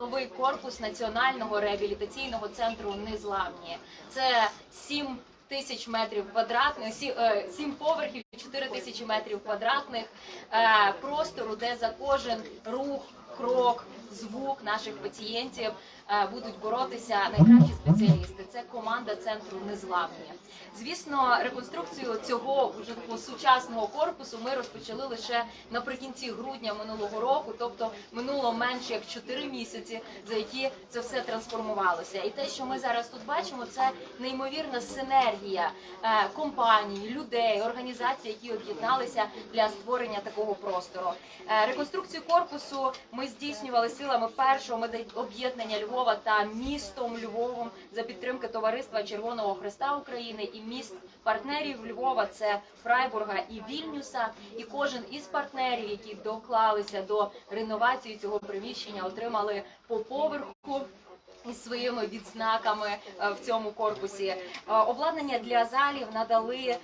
новий корпус національного реабілітаційного центру Незламні. Це 7 тисяч метрів квадратних, сі- е, сім поверхів, 4 тисячі метрів квадратних е, простору, де за кожен рух, крок, звук наших пацієнтів е, будуть боротися найкращі спеціалісти. Це команда центру Незламні. Звісно, реконструкцію цього вже такого сучасного корпусу ми розпочали лише наприкінці грудня минулого року, тобто минуло менше як 4 місяці, за які це все трансформувалося. І те, що ми зараз тут бачимо, це неймовірна синергія е, компаній, людей, організацій, які об'єдналися для створення такого простору. Е, Реконструкцію корпусу ми здійснювали силами першого медоб'єднання Львова та містом Львовом за підтримки товариства Червоного Христа України і міст партнерів Львова. Це Фрайбурга і Вільнюса. І кожен із партнерів, які доклалися до реновації цього приміщення, отримали по поверху. Із своїми відзнаками е, в цьому корпусі Е, обладнання для залів надали е,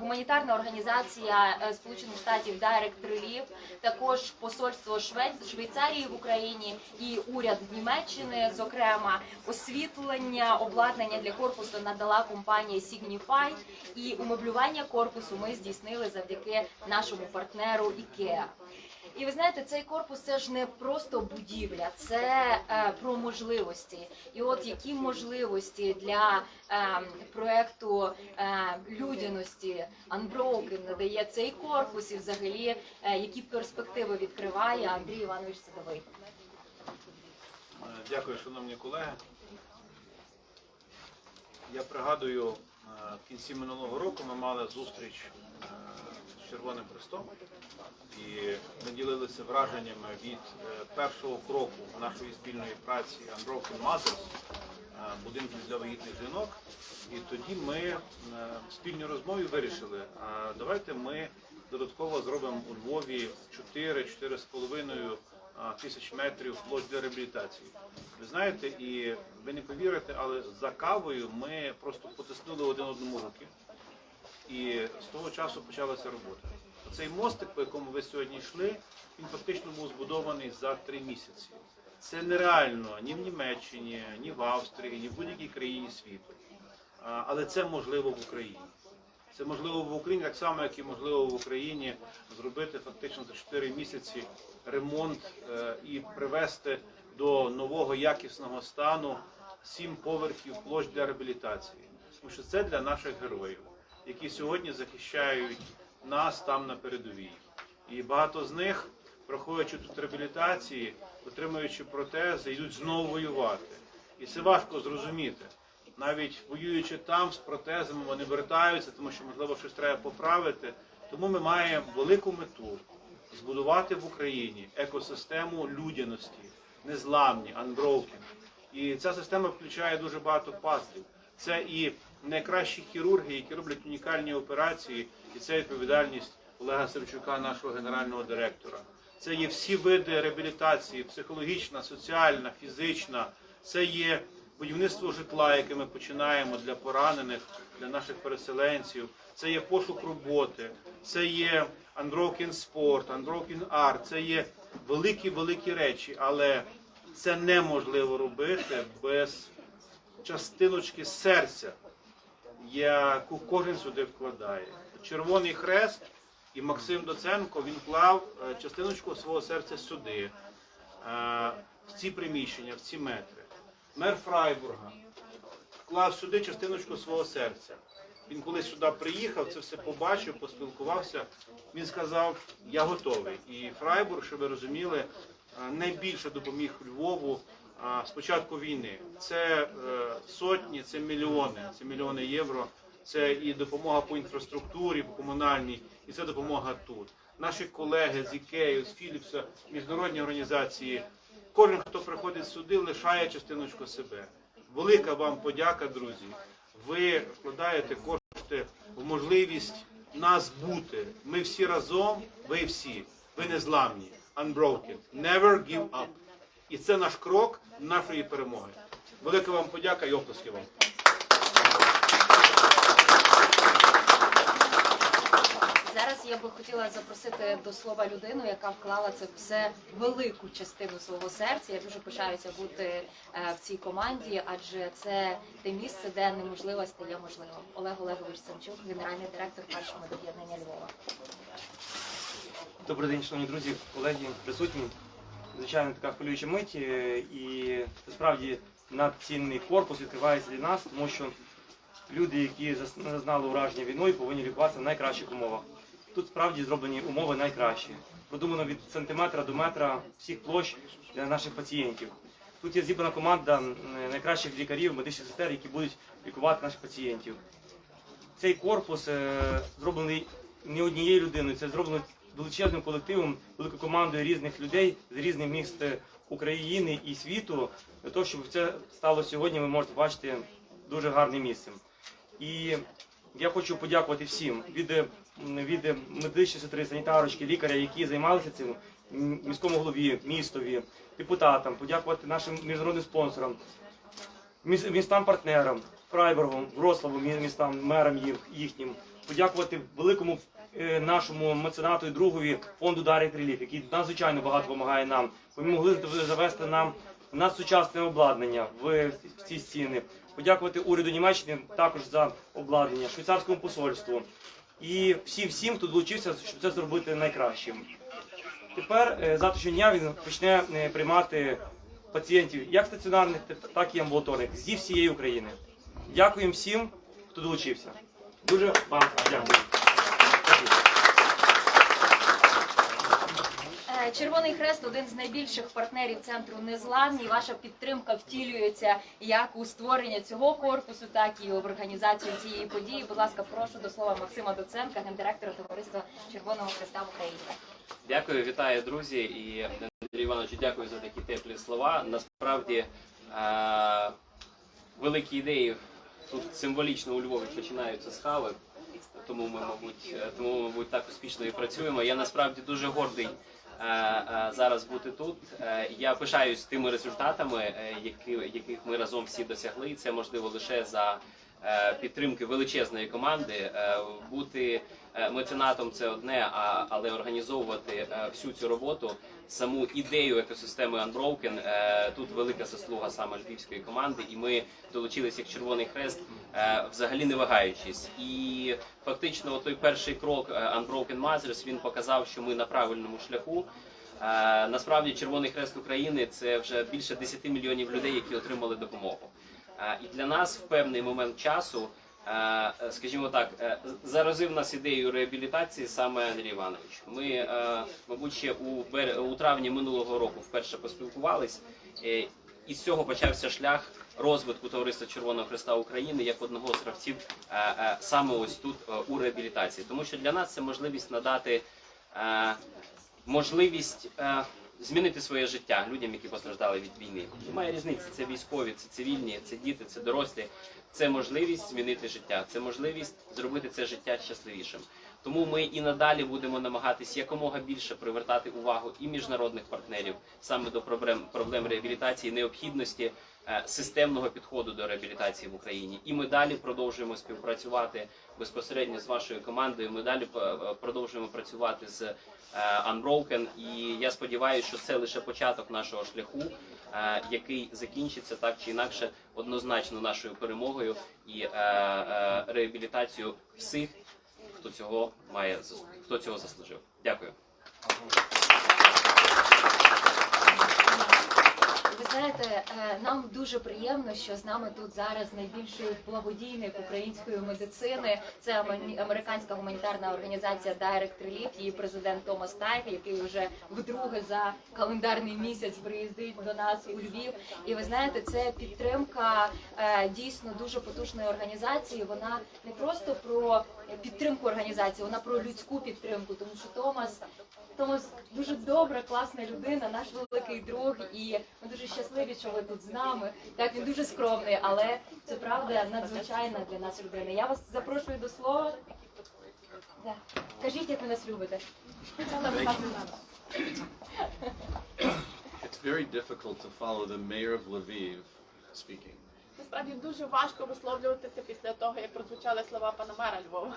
гуманітарна організація Сполучених Штатів Direct Relief, також посольство Швейцарії в Україні і уряд Німеччини. Зокрема, освітлення обладнання для корпусу надала компанія Signify, і умеблювання корпусу ми здійснили завдяки нашому партнеру IKEA. І ви знаєте, цей корпус це ж не просто будівля, це е, про можливості. І от які можливості для е, проекту е, людяності Unbroken надає цей корпус, і взагалі е, які перспективи відкриває Андрій Іванович Садовий. Дякую, шановні колеги. Я пригадую, е, в кінці минулого року ми мали зустріч Червоним Христом і ми ділилися враженнями від е, першого кроку нашої спільної праці Unbroken Mothers, е, будинків для вагітних жінок. І тоді ми е, в спільній розмові вирішили, а давайте ми додатково зробимо у Львові 4-4,5 а, тисяч метрів площ для реабілітації. Ви знаєте, і ви не повірите, але за кавою ми просто потиснули один одному руки. І з того часу почалася робота. Цей мостик, по якому ви сьогодні йшли, він фактично був збудований за три місяці. Це нереально ні в Німеччині, ні в Австрії, ні в будь-якій країні світу. Але це можливо в Україні. Це можливо в Україні, так само, як і можливо в Україні зробити фактично за 4 місяці ремонт е, і привести до нового якісного стану сім поверхів площ для реабілітації. Тому що це для наших героїв, які сьогодні захищають нас там на передовій. І багато з них, проходячи тут реабілітації, отримуючи протези, йдуть знову воювати. І це важко зрозуміти навіть воюючи там з протезами, вони вертаються, тому що можливо щось треба поправити. Тому ми маємо велику мету збудувати в Україні екосистему людяності, незламні, unbroken. І ця система включає дуже багато пазлів. Це і найкращі хірурги, які роблять унікальні операції, і це відповідальність Олега Савчука, нашого генерального директора. Це є всі види реабілітації, психологічна, соціальна, фізична. Це є будівництво житла, яке ми починаємо для поранених, для наших переселенців. Це є пошук роботи, це є Unbroken спорт, Unbroken Art, це є великі великі речі, але це неможливо робити без частиночки серця, яку кожен сюди вкладає. Червоний хрест і Максим Доценко він вклав е, частиночку свого серця сюди, е, в ці приміщення, в ці метри. Мер Фрайбурга вклав сюди частиночку свого серця. Він коли сюди приїхав, це все побачив, поспілкувався. Він сказав, я готовий. І Фрайбург, щоб ви розуміли, е, найбільше допоміг Львову з початку війни. Це е, сотні, це мільйони, це мільйони євро. Це і допомога по інфраструктурі, по комунальній, і це допомога тут. Наші колеги з Ікею, з Філіпса, міжнародні організації. Кожен, хто приходить сюди, лишає частиночку себе. Велика вам подяка, друзі. Ви вкладаєте кошти в можливість нас бути. Ми всі разом, ви всі, ви незламні. Unbroken. Never give up. І це наш крок нашої перемоги. Велика вам подяка і оплески вам. Зараз я би хотіла запросити до слова людину, яка вклала це все велику частину свого серця. Я дуже пишаюся бути е, в цій команді, адже це те місце, де неможливе стає можливим. Олег Олегович Самчук, генеральний директор першого медоб'єднання Львова. Добрий день, шановні друзі, колеги, присутні. Звичайно, така хвилююча мить, е, і насправді надцінний корпус відкривається для нас, тому що люди, які зазнали ураження війною, повинні лікуватися в найкращих умовах. Тут справді зроблені умови найкращі. Продумано від сантиметра до метра всіх площ для наших пацієнтів. Тут є зібрана команда найкращих лікарів, медичних сестер, які будуть лікувати наших пацієнтів. Цей корпус е, зроблений не однією людиною, це зроблено величезним колективом, великою командою різних людей з різних міст е, України і світу, для того, щоб це стало сьогодні, ви можете бачити дуже гарним місцем. І я хочу подякувати всім від, е, від медичної сестри, санітарочки, лікаря, які займалися цим, міському голові, містові, депутатам, подякувати нашим міжнародним спонсорам, міс- містам-партнерам, Фрайбургу, Врославу, містам, мерам їх, їхнім, подякувати великому нашому меценату і другові фонду Direct Relief, який надзвичайно багато допомагає нам. Ви могли завести нам надсучасне обладнання в, ці стіни. Подякувати уряду Німеччини також за обладнання, швейцарському посольству і всім всім, хто долучився, щоб це зробити найкращим. Тепер е, завтрашнього дня він почне е, приймати пацієнтів як стаціонарних, так і амбулаторних зі всієї України. Дякуємо всім, хто долучився. Дуже вам дякую. Дякую. Е, Червоний Хрест один з найбільших партнерів центру Незламні. Ваша підтримка втілюється як у створення цього корпусу, так і в організацію цієї події. Будь ласка, прошу до слова Максима Доценка, гендиректора товариства Червоного Хреста в Україні. Дякую, вітаю, друзі. І Андрій Івановичу, дякую за такі теплі слова. Насправді е- великі ідеї тут символічно у Львові починаються з хави. Тому ми, мабуть, е, тому, мабуть, так успішно і працюємо. Я насправді дуже гордий зараз бути тут. Е, Я пишаюсь тими результатами, е, яких ми разом всі досягли. Це можливо лише за е, підтримки величезної команди. Е, Бути е, меценатом це одне, але організовувати е, всю цю роботу, саму ідею екосистеми Unbroken, е, тут велика заслуга саме львівської команди, і ми долучилися як Червоний Хрест, е, взагалі не вагаючись. І фактично, той перший крок е, Unbroken Mothers, він показав, що ми на правильному шляху. Е, Насправді, Червоний Хрест України це вже більше 10 мільйонів людей, які отримали допомогу. І для нас в певний момент часу, е, скажімо так, е, заразив нас ідеєю реабілітації саме Андрій Іванович. Ми, е, мабуть, ще у, травні минулого року вперше поспілкувались, і з цього почався шлях розвитку товариства Червоного Хреста України як одного з гравців саме ось тут у реабілітації. Тому що для нас це можливість надати можливість змінити своє життя людям, які постраждали від війни. Немає різниці. Це військові, це цивільні, це діти, це дорослі. Це можливість змінити життя, це можливість зробити це життя щасливішим. Тому ми і надалі будемо намагатись якомога більше привертати увагу і міжнародних партнерів саме до проблем проблем реабілітації, необхідності е, системного підходу до реабілітації в Україні. І ми далі продовжуємо співпрацювати безпосередньо з вашою командою. Ми далі е, продовжуємо працювати з е, Unbroken. І я сподіваюся, що це лише початок нашого шляху, е, який закінчиться так чи інакше однозначно нашою перемогою і е, е, реабілітацією всіх, хто цього має хто цього заслужив. Дякую. Ви знаєте, е, нам дуже приємно, що з нами тут зараз найбільший благодійник української медицини. Це аме- американська гуманітарна організація Direct Relief, її президент Томас Тайк, який вже вдруге за календарний місяць приїздить до нас у Львів. І ви знаєте, це підтримка е, дійсно дуже потужної організації. Вона не просто про підтримку організації, вона про людську підтримку, тому що Томас Томас дуже добра, класна людина, наш великий друг, і ми дуже щасливі, що ви тут з нами. Так він дуже скромний, але це правда надзвичайна для нас людина. Я вас запрошую до слова. Да. Кажіть, як ви нас любите. It's very difficult to follow the mayor of Lviv speaking. Насправді дуже важко висловлюватися після того, як прозвучали слова пана мера Львова.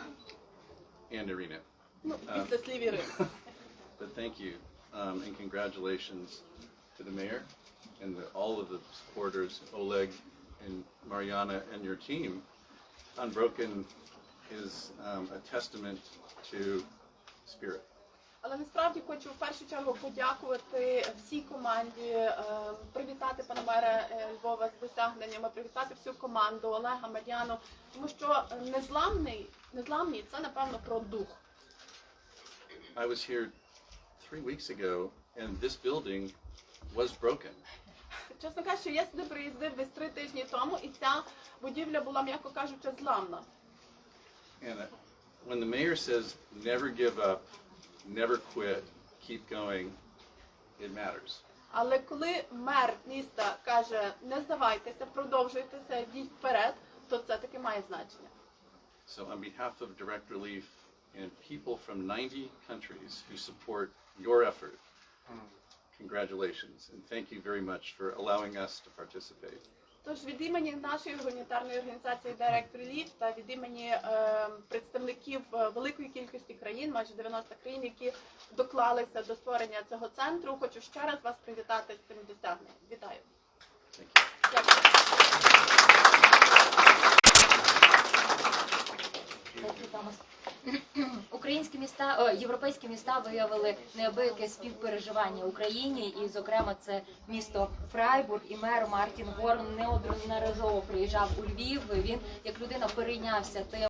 And Irina. Ну, після слів Ірини. But thank you um, and congratulations to the mayor and the, all of the supporters, Oleg and Mariana and your team. Unbroken is um, a testament to spirit. Але насправді хочу в першу чергу подякувати всій команді, е, привітати пана мера е, Львова з досягненнями, привітати всю команду Олега Мар'яну, тому що незламний, незламний це напевно про дух. I was here three weeks ago and this building was broken. Чесно кажучи, я сюди приїздив десь три тижні тому, і ця будівля була, м'яко кажучи, зламна. And uh, when the mayor says, never give up, never quit, keep going, it matters. Але коли мер міста каже не здавайтеся, продовжуйтеся, йдіть вперед, то це таки має значення. So on behalf of Direct Relief and people from 90 countries who support your effort, congratulations and thank you very much for allowing us to participate. Тож від імені нашої гуманітарної організації Direct Relief та від імені е, представників е, великої кількості країн, майже 90 країн, які доклалися до створення цього центру, хочу ще раз вас привітати з цим досягненням. Вітаю! You. Дякую. Українські міста, о, європейські міста виявили неабияке співпереживання Україні, і, зокрема, це місто Фрайбург і мер Мартін Горн неодноразово приїжджав у Львів. Він як людина перейнявся тим,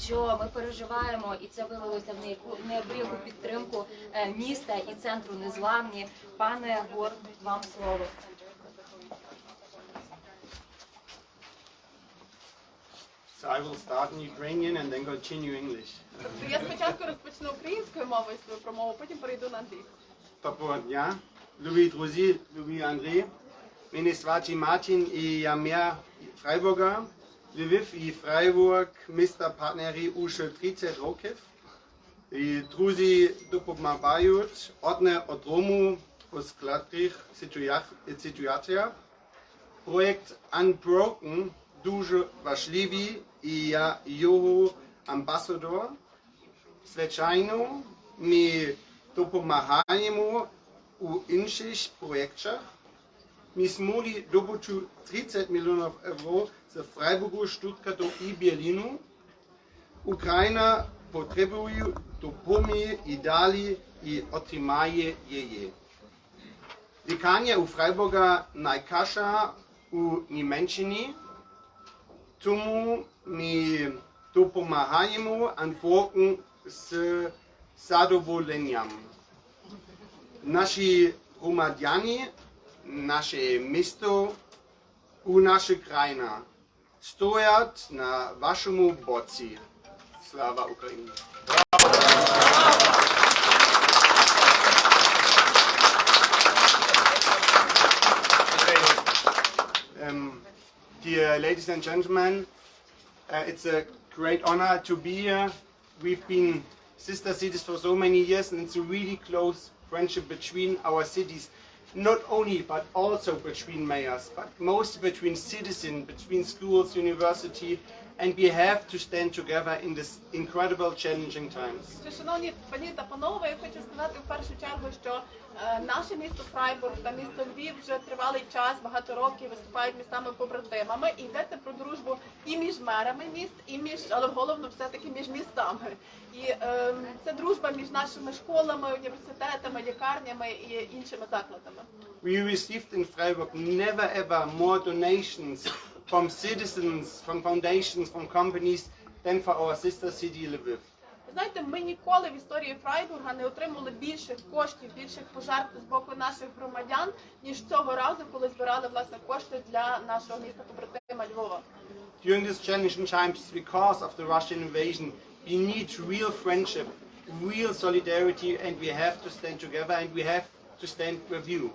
що ми переживаємо, і це вилилося в неабияку підтримку е, міста і центру незламні. Пане Горн, вам слово. So I will start in Ukrainian and then continue English. Тобто я спочатку розпочну українською мовою свою промову, потім перейду на англійську. Доброго дня, любі друзі, любі Андрій. Мене звати Мартин і я мер Фрайбурга. Львів і Фрайбург міста партнері уже 30 років. І друзі допомагають одне одному у складних ситуаціях. Проект Unbroken дуже важливий і я його амбасадор. Звичайно, ми допомагаємо у інших проєктах. Ми змогли добути 30 мільйонів євро з Фрайбургу, Штутгарту і Берліну. Україна потребує допомоги і далі і отримає її. Лікарня у Фрайбурга найкраща у Німеччині, тому ми допомагаємо Антворку з задоволенням. Наші громадяни, наше місто у наша країна стоять на вашому боці. Слава Україні! Um, dear ladies and gentlemen, uh, it's a great honor to be here. We've been sister cities for so many years, and it's a really close friendship between our cities. Not only, but also between mayors, but mostly between citizens, between schools, university, and we have to stand together in this incredible, challenging times. Що, Шановні пані та панове, я хочу сказати в першу чергу, що е, наше місто Фрайбург та місто Львів вже тривалий час, багато років виступають містами побратимами. І йдеться про дружбу і між мерами міст, і між, але головно все-таки між містами. І е, це дружба між нашими школами, університетами, лікарнями і іншими закладами. We received in Freiburg never ever more donations from citizens, from foundations, from companies than for our sister city Lviv. Знаєте, ми ніколи в історії Фрайбурга не отримали більших коштів, більших пожертв з боку наших громадян, ніж цього разу, коли збирали власне кошти для нашого міста побратима Львова. During these challenging times, because of the Russian invasion, we need real friendship, real solidarity, and we have to stand together and we have to stand with you.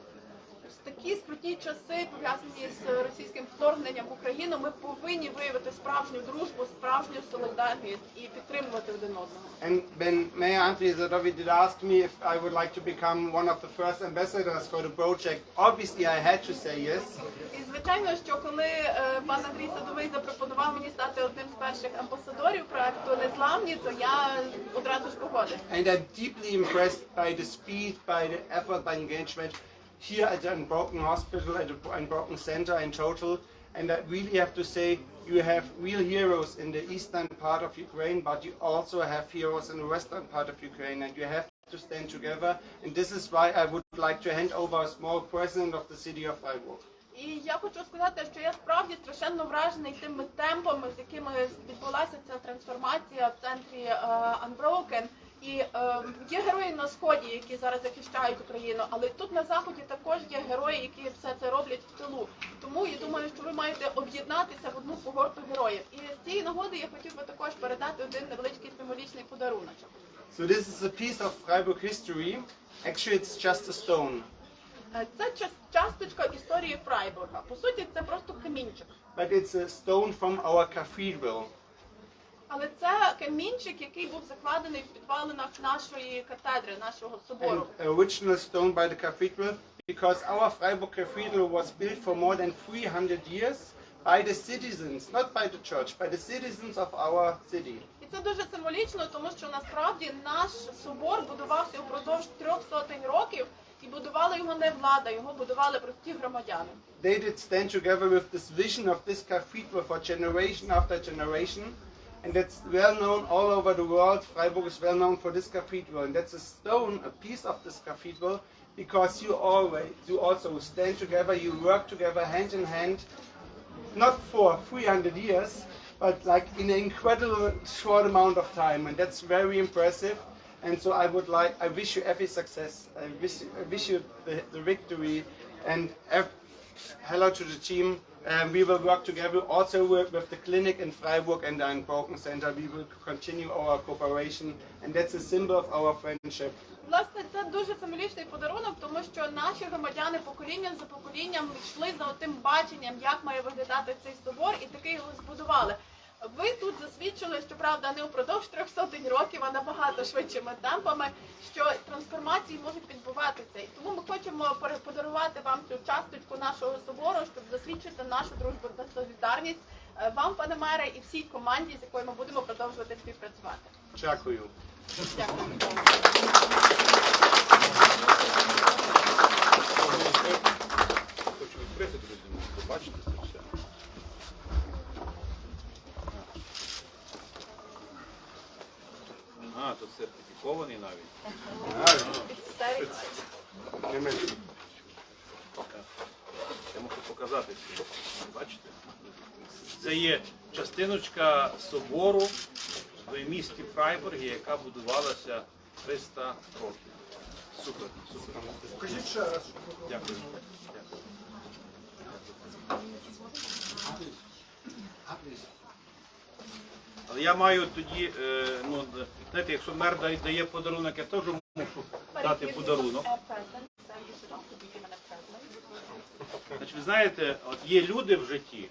В такі скруті часи, пов'язані з російським вторгненням в Україну, ми повинні виявити справжню дружбу, справжню солідарність і підтримувати один одного. And when Mayor Andrei Zadovi did ask me if I would like to become one of the first ambassadors for the project, obviously I had to say yes. І звичайно, що коли е, пан Андрій Садовий запропонував мені стати одним з перших амбасадорів проекту Незламні, то я одразу ж погодився. And I'm deeply impressed by the speed, by the effort, by engagement here at the Unbroken Hospital, at the Unbroken Center in total. And I really have to say, you have real heroes in the eastern part of Ukraine, but you also have heroes in the western part of Ukraine, and you have to stand together. And this is why I would like to hand over a small present of the city of Freiburg. І я хочу сказати, що я справді страшенно вражений тими темпами, з якими відбулася ця трансформація в центрі е, Unbroken. І е, є герої на сході, які зараз захищають Україну, але тут на заході також є герої, які все це роблять в тилу. Тому я думаю, що ви маєте об'єднатися в одну когорту героїв. І з цієї нагоди я хотів би також передати один невеличкий символічний подаруночок. So this is a piece of Freiburg history. Actually, it's just a stone. Е, Це час- часточка історії Фрайбурга. По суті, це просто камінчик. But it's a stone from our cathedral. Але це камінчик, який був закладений в підвалинах нашої катедри, нашого собору. An original stone by the cathedral because our Freiburg cathedral was built for more than 300 years by the citizens, not by the church, by the citizens of our city. І це дуже символічно, тому що насправді наш собор будувався упродовж трьох сотень років, і будувала його не влада, його будували прості громадяни. They did stand together with this vision of this cathedral for generation after generation. And that's well known all over the world. Freiburg is well known for this cathedral. And that's a stone, a piece of this cathedral, because you always, you also stand together, you work together hand in hand, not for 300 years, but like in an incredible short amount of time. And that's very impressive. And so I would like, I wish you every success. I wish, I wish you the, the victory. And ev- hello to the team. Um, we will work together also with, with the clinic in Freiburg and the Unbroken Center. We will continue our cooperation. And that's a symbol of our friendship. Власне, це дуже символічний подарунок, тому що наші громадяни покоління за поколінням йшли за тим баченням, як має виглядати цей собор, і таки його збудували. Ви тут засвідчили, що правда не упродовж трьох сотень років, а набагато швидшими темпами, що трансформації можуть відбуватися. І тому ми хочемо подарувати вам цю часточку нашого собору, щоб засвідчити нашу дружбу та солідарність е, вам, пане мере, і всій команді, з якою ми будемо продовжувати співпрацювати. Дякую. Дякую. Хочу відкрити, друзі, побачити це все. А, тут сертифікований навіть. Я можу показати всім. Бачите? Це є частиночка собору в місті Фрайбургі, яка будувалася 300 років. Супер, супер. Покажіть ще раз. Дякую. Дякую. Але я маю тоді, е, ну, знаєте, якщо мер дає- подарунок, я теж мушу дати подарунок. Значить, ви знаєте, от є люди в житті,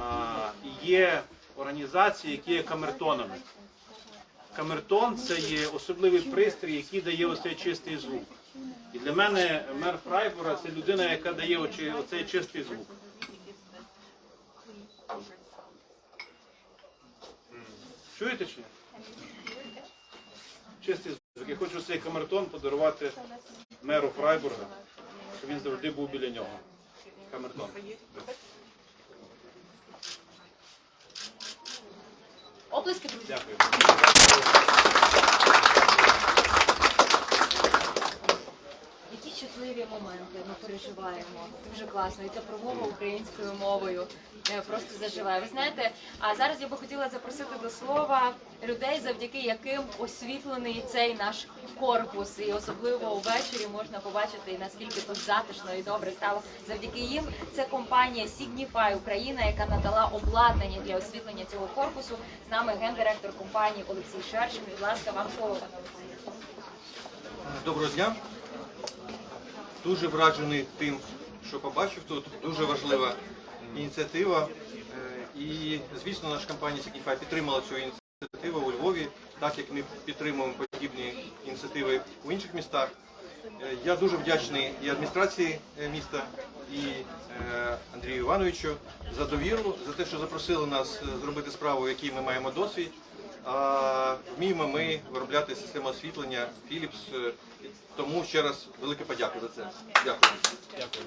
а, є організації, які є камертонами. Камертон це є особливий пристрій, який дає оцей чистий звук. І для мене мер Фрайбура це людина, яка дає оцей чистий звук. Чуєте чи ні? Чистий звук. Я хочу цей камертон подарувати меру Фрайбурга, щоб він завжди був біля нього. Камертон. Оплески, друзі. Дякую. Щасливі моменти ми переживаємо. Дуже класно. І ця промова українською мовою е, просто заживає. Ви знаєте, а зараз я би хотіла запросити до слова людей, завдяки яким освітлений цей наш корпус. І особливо ввечері можна побачити, наскільки тут затишно і добре стало завдяки їм. Це компанія Signify Україна, яка надала обладнання для освітлення цього корпусу. З нами гендиректор компанії Олексій Шершин. Будь ласка, вам слово. Доброго дня. Дуже вражений тим, що побачив тут. Дуже важлива ініціатива. Е, І, звісно, наша компанія Signify підтримала цю ініціативу у Львові, так як ми підтримуємо подібні ініціативи у інших містах. Е, Я дуже вдячний і адміністрації е, міста, і Андрію Івановичу за довіру, за те, що запросили нас зробити справу, в якій ми маємо досвід. А вміємо ми виробляти систему освітлення Philips. е, Тому ще раз велика подяка за це. Дякую. Дякую.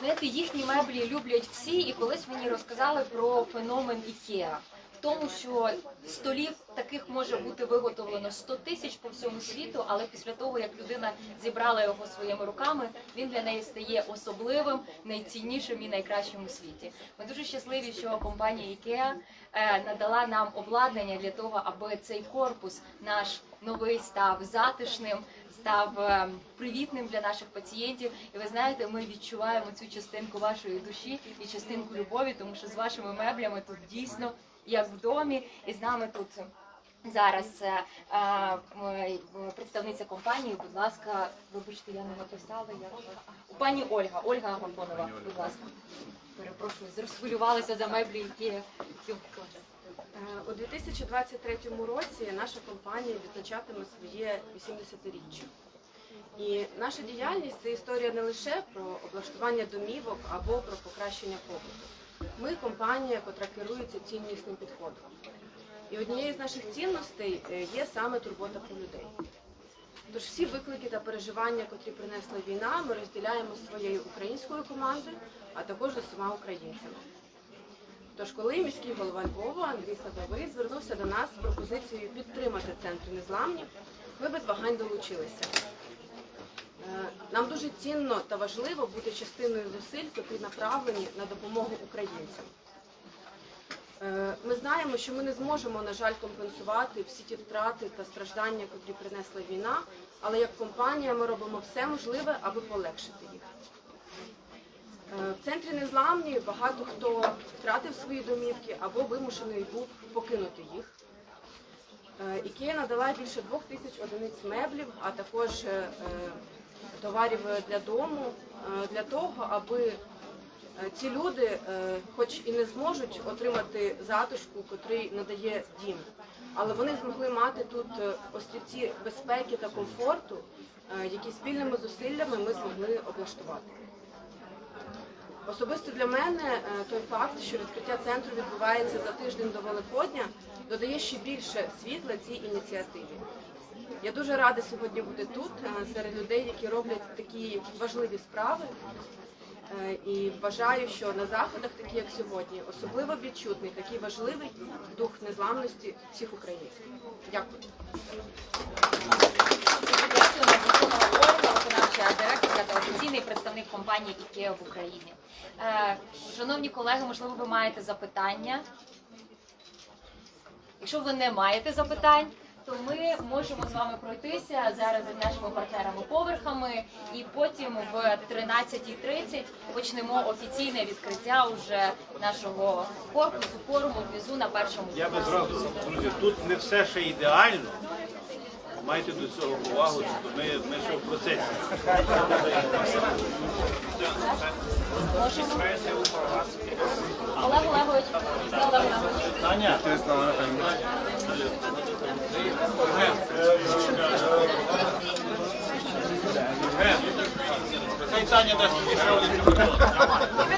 Знаєте, їхні меблі люблять всі, і колись мені розказали про феномен Ікеа. Тому, що столів таких може бути виготовлено 100 тисяч по всьому світу, але після того, як людина зібрала його своїми руками, він для неї стає особливим, найціннішим і найкращим у світі. Ми дуже щасливі, що компанія IKEA е, надала нам обладнання для того, аби цей корпус наш новий став затишним, став е, привітним для наших пацієнтів. І ви знаєте, ми відчуваємо цю частинку вашої душі і частинку любові, тому що з вашими меблями тут дійсно як в домі, і з нами тут. Зараз е, е, представниця компанії, будь ласка, вибачте, я не написала. Я у пані Ольга, Ольга Агафонова, будь ласка. Перепрошую, розхвилювалася за меблі, які Е, У 2023 році наша компанія відзначатиме своє 80-річчя. І наша діяльність це історія не лише про облаштування домівок або про покращення побуту. Ми компанія, яка керується ціннісним підходом. І однією з наших цінностей е, є саме турбота про людей. Тож всі виклики та переживання, котрі принесла війна, ми розділяємо зі своєю українською командою, а також з усіма українцями. Тож, коли міський голова Львова Андрій Садовий звернувся до нас з пропозицією підтримати центр незламні, ми без вагань долучилися. Нам дуже цінно та важливо бути частиною зусиль, які направлені на допомогу українцям. Е, Ми знаємо, що ми не зможемо, на жаль, компенсувати всі ті втрати та страждання, які принесла війна, але як компанія ми робимо все можливе, аби полегшити їх. Е, В центрі незламні багато хто втратив свої домівки або вимушений був покинути їх. Е, Ікея надала більше двох тисяч одиниць меблів, а також товарів для дому е, для того, аби е, ці люди, е, хоч і не зможуть отримати затишку, котрий надає дім, але вони змогли мати тут острівці безпеки та комфорту, які спільними зусиллями ми змогли облаштувати. Особисто для мене той факт, що відкриття центру відбувається за тиждень до Великодня, додає ще більше світла цій ініціативі. Я дуже рада сьогодні бути тут, е, серед людей, які роблять такі важливі справи. Е, І вважаю, що на заходах, такі як сьогодні, особливо відчутний такий важливий дух незламності всіх українців. Дякую. Директорка та офіційний представник компанії IKEA в Україні. Е, Шановні колеги, можливо, ви маєте запитання. Якщо ви не маєте запитань, то ми можемо з вами пройтися зараз з нашими партнерами поверхами, і потім в 13.30 почнемо офіційне відкриття уже нашого корпусу форуму внизу на першому Я би зразу, друзі, тут не все ще ідеально. Майте до цього повагу, що ми, ми ще в процесі. Олег Олегович, Олег Олегович. Таня, Хай Таня дасть мені ще один мікрофон.